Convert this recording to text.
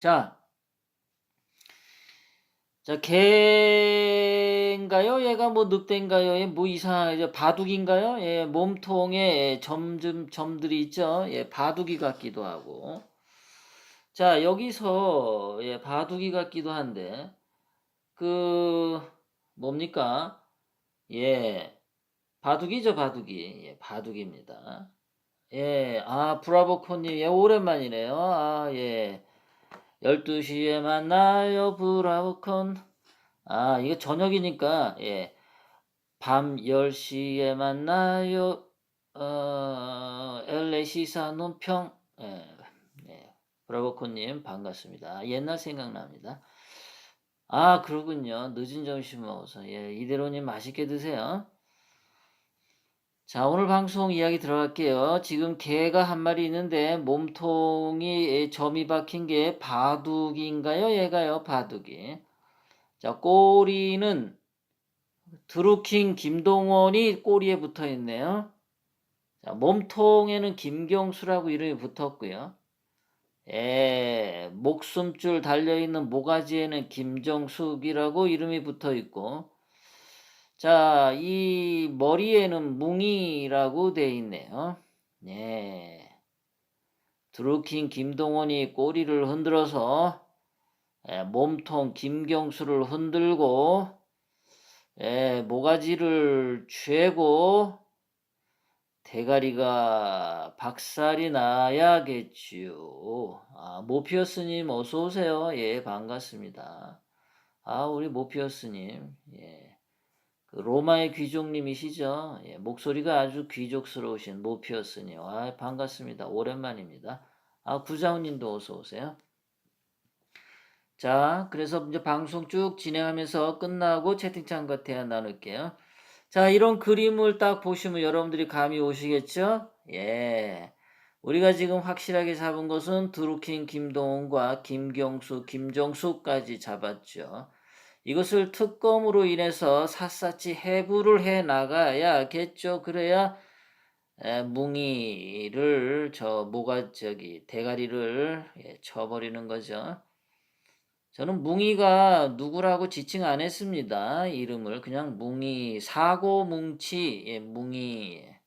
자, 자, 개인가요? 얘가 뭐 늑대인가요? 얘 뭐 이상하죠? 바둑인가요? 예, 몸통에 예, 점점 점들이 있죠? 예, 바둑이 같기도 하고. 자, 여기서 예, 바둑이 같기도 한데 그 뭡니까? 예, 바둑이죠, 바둑이. 예, 바둑입니다. 예, 아, 브라보코님, 예, 오랜만이네요. 아, 예. 12시에 만나요, 브라보콘. 아, 이거 저녁이니까, 예. 밤 10시에 만나요, 어, LA 시사 논평. 예, 예. 브라보콘님, 반갑습니다. 옛날 생각납니다. 아, 그러군요. 늦은 점심 먹어서. 예, 이대로님 맛있게 드세요. 자, 오늘 방송 이야기 들어갈게요. 지금 개가 한 마리 있는데 몸통이 점이 박힌 게 바둑인가요? 얘가요, 바둑이. 자, 꼬리는 드루킹 김동원이 꼬리에 붙어 있네요. 자, 몸통에는 김경수라고 이름이 붙었고요. 예, 목숨줄 달려있는 모가지에는 김정숙이라고 이름이 붙어 있고, 자, 이 머리에는 뭉이라고 돼 있네요. 예. 드루킹 김동원이 꼬리를 흔들어서 예, 몸통 김경수를 흔들고 예, 모가지를 쥐고 대가리가 박살이 나야겠지요. 아, 모피어스님 어서 오세요. 예, 반갑습니다. 아, 우리 모피어스님. 예. 그 로마의 귀족님이시죠? 예, 목소리가 아주 귀족스러우신 모피어스님. 아, 반갑습니다. 오랜만입니다. 아, 구자훈님도 어서 오세요. 자, 그래서 이제 방송 쭉 진행하면서 끝나고 채팅창과 대화 나눌게요. 자, 이런 그림을 딱 보시면 여러분들이 감이 오시겠죠? 예. 우리가 지금 확실하게 잡은 것은 드루킹 김동훈과 김경수, 김정수까지 잡았죠. 이것을 특검으로 인해서 샅샅이 해부를 해 나가야겠죠. 그래야 에, 뭉이를 저 모가 저기 대가리를 예, 쳐버리는 거죠. 저는 뭉이가 누구라고 지칭 안 했습니다. 이름을 그냥 뭉이 사고 뭉치 예, 뭉이